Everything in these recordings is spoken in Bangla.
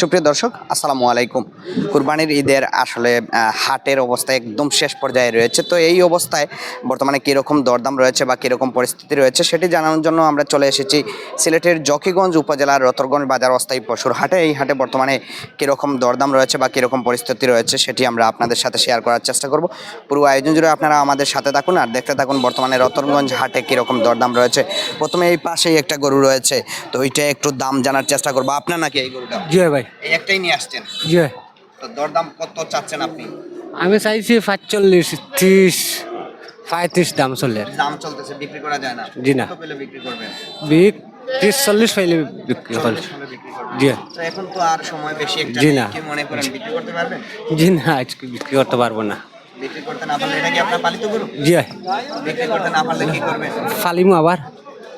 সুপ্রিয় দর্শক, আসসালামু আলাইকুম। কুরবানির ঈদের আসলে হাটের অবস্থা একদম শেষ পর্যায়ে রয়েছে। তো এই অবস্থায় বর্তমানে কীরকম দরদাম রয়েছে বা কীরকম পরিস্থিতি রয়েছে সেটি জানানোর জন্য আমরা চলে এসেছি সিলেটের জকিগঞ্জ উপজেলার রতরগঞ্জ বাজার অস্থায়ী পশুর হাটে। এই হাটে বর্তমানে কীরকম দরদাম রয়েছে বা কীরকম পরিস্থিতি রয়েছে সেটি আমরা আপনাদের সাথে শেয়ার করার চেষ্টা করব। পুরো আয়োজন জুড়ে আপনারা আমাদের সাথে থাকুন আর দেখতে থাকুন বর্তমানে রতনগঞ্জ হাটে কীরকম দরদাম রয়েছে। প্রথমে এই পাশেই একটা গরু রয়েছে, তো ওইটা একটু দাম জানার চেষ্টা করব। আপনার নাকি এই গরুটা? জি ভাই। এই একটাই নিয়ে আসছেন? জি। তো দরদাম কত চাচ্ছেন আপনি? আমি চাইছি পাঁচচল্লিশ ত্রিশ পঁয়ত্রিশ দাম চলে। দাম চলতেছে বিক্রি করা যায় না। জি না। পেলে বিক্রি করবেন? বিক ত্রিশ চল্লিশ পাইলে বিক্রি করবেন। জি। তো এখন তো আর সময় বেশি একটা জি না। কি মনে করেন বিক্রি করতে পারবেন? জি না আজকে বিক্রি করতে পারব না। বিক্রি করতে না পারলে এটা কি আপনার পালিত গরু? জি। বিক্রি করতে না পারলে কি করবেন? ফালিমু আবার।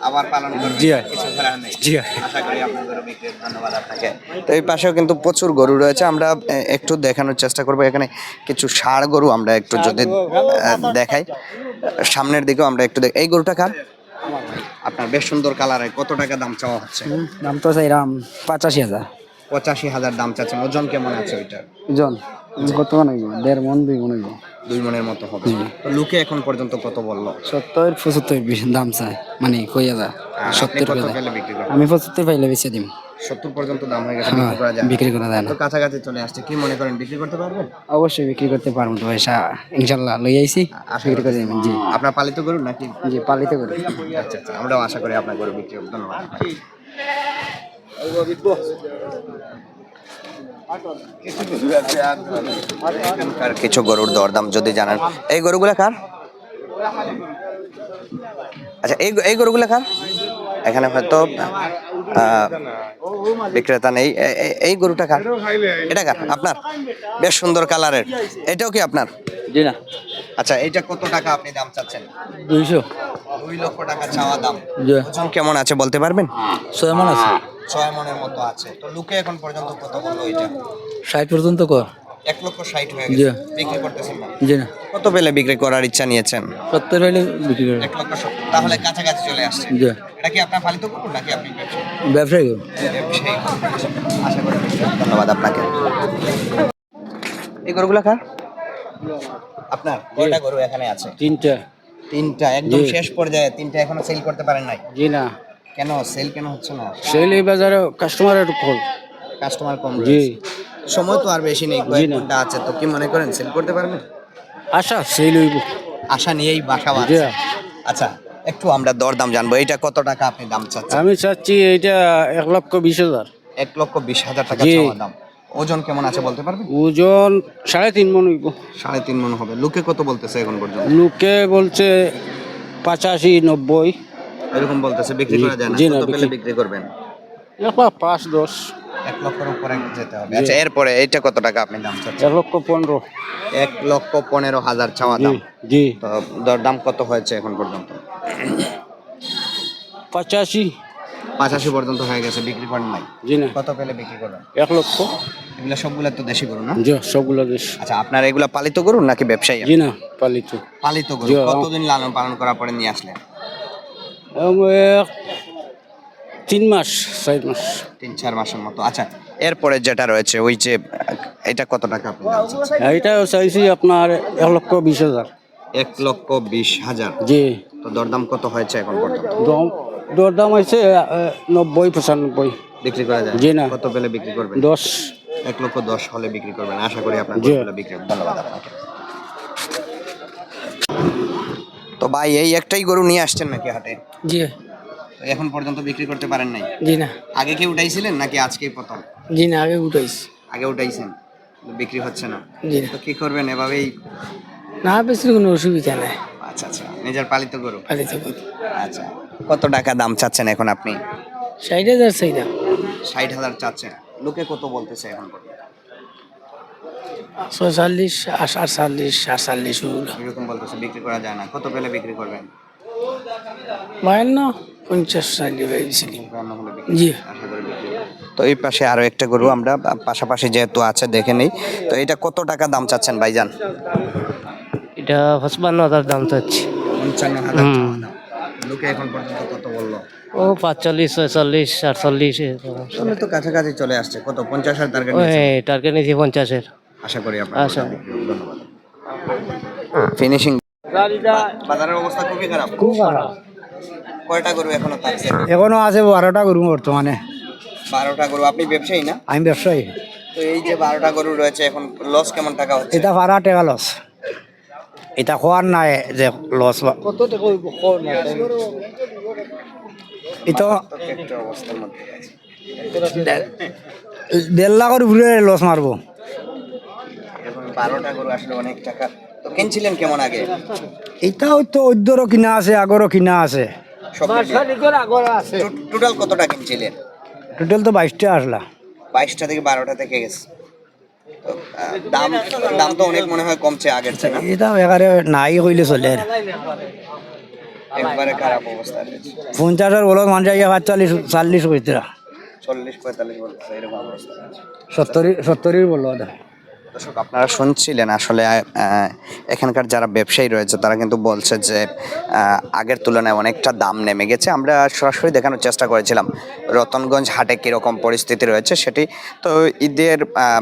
আবার পালন করবেন। জি। কিছু করার নেই। জি আশা করি আপনার গরু বিক্রির ধন্যবাদ আপনাকে। তো এই পাশেও কিন্তু প্রচুর গরু রয়েছে। আমরা একটু দেখানোর চেষ্টা করব। এখানে কিছু ষাড় গরু আমরা একটু যদি দেখাই। সামনের দিকেও আমরা একটু দেখ এই গরুটা কার? আপনার বেশ সুন্দর কালারে কত টাকা দাম চাওয়া হচ্ছে? দাম তো চাইলাম পঁচাশি হাজার। পঁচাশি হাজার দাম চাচ্ছেন ওজন কেমন আছে ওইটার? জন কত মনে দেড় মন দুই মন হইব। দুই মনের মতো হবে। তো লুকে এখন পর্যন্ত কত বলল? সত্তর পঁচাত্তর বেশি দাম চাই মানে কই আপনি সত্তর আমি পঁচাত্তর পাইলে বেশি দিম। সত্তর পর্যন্ত দাম হয়ে গেছে হ্যাঁ বিক্রি করা যায় না। বিক্রি করা যায় না। তো কাছাকাছি চলে আসছে কি মনে করেন বিক্রি করতে পারবেন? অবশ্যই বিক্রি করতে পারব তো পয়সা ইনশাল্লাহ লই আইছি। বিক্রি করে দেবেন জি। আপনার পালিত গরু নাকি? জি পালিত করে আচ্ছা আচ্ছা আমরাও আশা করি আপনার গরু বিক্রি হবে। ধন্যবাদ। এখানকার কিছু গরুর দরদাম যদি জানেন এই গরুগুলা কার? আচ্ছা এই এই গরুগুলা কার? এখানে হয়তো বিক্রেতা নেই। এই গরুটা কার? এটা কার? আপনার? বেশ সুন্দর কালারের। এটাও কি আপনার? জি না। আচ্ছা এইটা কত টাকা আপনি দাম চাচ্ছেন? দুইশো। দুই লক্ষ টাকা চাওয়া দাম। ওজন কেমন আছে বলতে পারবেন? ছয় মন আছে। ছয় মনের মতো আছে। তো লুকে এখন পর্যন্ত কত বলল এটা? ষাট পর্যন্ত কর। এক লক্ষ ষাট হয়ে গেছে। বিক্রি করতেছেন না। জি না। কত পেলে বিক্রি করার ইচ্ছা নিয়েছেন? সত্তর পাইলে বিক্রি করে। এক লক্ষ সত্তর। তাহলে কাছাকাছি চলে আসছে। জি। এটা কি আপনার পালিত করুন নাকি আপনি ব্যবসায়ী? ব্যবসায়ী করুন আশা করি ধন্যবাদ আপনাকে। এই গরুগুলা কার? আপনার কয়টা গরু এখানে আছে? তিনটা। তিনটা। একদম শেষ পর্যায়ে তিনটা এখনও সেল করতে পারেন নাই? জি না। কেন? সেল কেন হচ্ছে না? সেল এই বাজারে কাস্টমার একটু কম। কাস্টমার কম জি। সময় তো আর বেশি নেই কয়েক ঘণ্টা আছে। তো কি মনে করেন সেল করতে পারবেন আশা সেল হইব। আশা নিয়েই বাসা বাঁধছে। আচ্ছা একটু আমরা দরদাম জানব। এটা কত টাকা আপনি দাম চাচ্ছেন? আমি চাচ্ছি এটা এক লক্ষ বিশ হাজার। এক লক্ষ বিশ হাজার টাকা জি। চাওয়া দাম। ওজন কেমন আছে বলতে পারবেন? ওজন সাড়ে তিন মন হইব। সাড়ে তিন মন হবে। লোকে কত বলতেছে এখন পর্যন্ত? লোকে বলছে পঁচাশি নব্বই। এরকম বলতেছে বিক্রি করা যায় না। জি না, কত পেলে বিক্রি- বিক্রি করবেন? এক লাখ পাঁচ দশ। এক লক্ষের উপরে যেতে হবে। আচ্ছা এরপরে এইটা কত টাকা আপনি দাম চাচ্ছেন? এক লক্ষ পনেরো। এক লক্ষ পনেরো হাজার চাওয়া জি দাম। জি। তো দরদাম কত হয়েছে এখন পর্যন্ত? পঁচাশি। পঁচাশি পর্যন্ত হয়ে গেছে বিক্রি করেন নাই? জি না। কত পেলে বিক্রি করবেন? এক লক্ষ। এগুলো সবগুলো তো দেশি গরু না? জি সবগুলো দেশ। আচ্ছা আপনার এগুলা পালিত গরু নাকি ব্যবসায়ী? জি না পালিত। পালিত গরু। জি, কতদিন লালন পালন করার পরে নিয়ে আসলেন? তিন মাস চার মাস। তিন চার মাসের মতো। আচ্ছা এরপরে যেটা রয়েছে ওই যে এটা কত টাকা দাম চাইছি আপনার এক লক্ষ বিশ হাজার। এক লক্ষ বিশ হাজার। জি। তো দরদাম কত হয়েছে এখন পর্যন্ত? দম দরদাম হয়েছে নব্বই পঁচানব্বই। বিক্রি করা যায়? জি না। কত পেলে বিক্রি করবেন? দশ। এক লক্ষ দশ হলে বিক্রি করবেন। আশা করি আপনার। বিক্রি ধন্যবাদ আপনাকে। তো ভাই এই একটাই গরু নিয়ে আসছেন নাকি হাটে? জি। তো এখন পর্যন্ত বিক্রি করতে পারেন নাই? জি না। আগে কি উঠাইছিলেন নাকি আজকেই প্রথম? জি না আগে উঠাইছি। আগে উঠাইছেন কিন্তু বিক্রি হচ্ছে না। জি। না তো কি করবেন এভাবেই? না বেশি কোনো অসুবিধা নাই। আচ্ছা আচ্ছা নিজের পালিত গরু। পালিত করি আচ্ছা কত টাকা দাম চাচ্ছেন এখন আপনি? ষাট হাজার চাই দাম ষাট হাজার চাচ্ছেন। লোকে কত বলতেছে এখন পর্যন্ত? ছয়চল্লিশ আটচল্লিশ আটচল্লিশ ওগুলো এরকম বলতেছে বিক্রি করা যায় না। কত পেলে বিক্রি করবেন? বায়ান্ন পঞ্চাশ জি। তো এই পাশে আরও একটা গরু আমরা পাশাপাশি যেহেতু আছে দেখে নেই। তো এটা কত টাকা দাম চাচ্ছেন ভাইজান? এটা পঁচপান্ন হাজার দাম চাচ্ছি। পঞ্চান্ন হাজার লোকে এখন পর্যন্ত কত বলল? ও পাঁচচল্লিশ ছয়চল্লিশ আটচল্লিশ তো কাছাকাছি চলে আসছে। কত? পঞ্চাশের টার্গেট ওই টার্গেট নিয়েছি পঞ্চাশের। আশা করি আপনার আশা। ধন্যবাদ। ফিনিশিং বাজারের অবস্থা খুবই খারাপ। খুব খারাপ। কয়টা গরু এখনও থাকছে? এখনও আছে বারোটা গরু বর্তমানে। বারোটা গরু আপনি ব্যবসায়ী না? আমি ব্যবসায়ী। তো এই যে বারোটা গরু রয়েছে এখন লস কেমন টাকা হচ্ছে? এটা ভাড়া টেকা লস এটা খোয়ার নাই যে লস এটা অবস্থার মধ্যে আছে। দেড় লাখের উপরে লস মারবো। বারোটা গরু আসলে অনেক টাকা। তো কিনছিলেন কেমন আগে? এটা হয়তো ওইদরও কিনা আছে আগরও কিনা আছে। সব টোটাল কতটা কিনছিলেন? টোটাল তো বাইশটা আসলা। বাইশটা থেকে বারোটা থেকে গেছে। তো, আহ, দাম দাম তো অনেক মনে হয় কমছে আগের থেকে এটা এবারে নাই কইলে চলে। একবারে খারাপ অবস্থা রয়েছে। পঞ্চাশের বলত মানুষ আইয়া চাল্লিশ কইতরা চল্লিশ পঁয়তাল্লিশ এরকম অবস্থা সত্তরি সত্তরের বলত দর্শক, আপনারা শুনছিলেন আসলে এখানকার যারা ব্যবসায়ী রয়েছে, তারা কিন্তু বলছে যে আগের তুলনায় অনেকটা দাম নেমে গেছে। আমরা সরাসরি দেখানোর চেষ্টা করেছিলাম, রতনগঞ্জ হাটে কীরকম পরিস্থিতি রয়েছে সেটি। তো ঈদের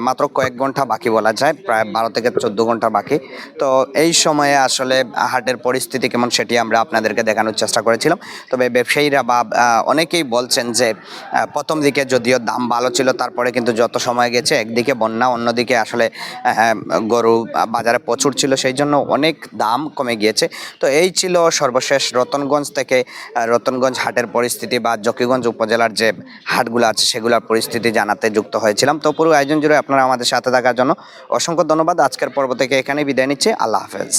মাত্র কয়েক ঘণ্টা বাকি বলা যায়, প্রায় বারো থেকে চোদ্দ ঘণ্টা বাকি। তো এই সময়ে আসলে হাটের পরিস্থিতি কেমন সেটি আমরা আপনাদেরকে দেখানোর চেষ্টা করেছিলাম। তবে ব্যবসায়ীরা বা অনেকেই বলছেন যে প্রথম দিকে যদিও দাম ভালো ছিল, তারপরে কিন্তু যত সময় গেছে, একদিকে বন্যা, অন্যদিকে আসলে গরু বাজারে প্রচুর ছিল, সেই জন্য অনেক দাম কমে গিয়েছে। তো এই ছিল সর্বশেষ রতনগঞ্জ থেকে রতনগঞ্জ হাটের পরিস্থিতি বা জকিগঞ্জ উপজেলার যে হাটগুলো আছে, সেগুলোর পরিস্থিতি জানাতে যুক্ত হয়েছিলাম। তো পুরো আয়োজন জুড়ে আপনারা আমাদের সাথে থাকার জন্য অসংখ্য ধন্যবাদ। আজকের পর্ব থেকে এখানে বিদায় নিচ্ছে। আল্লাহ হাফেজ।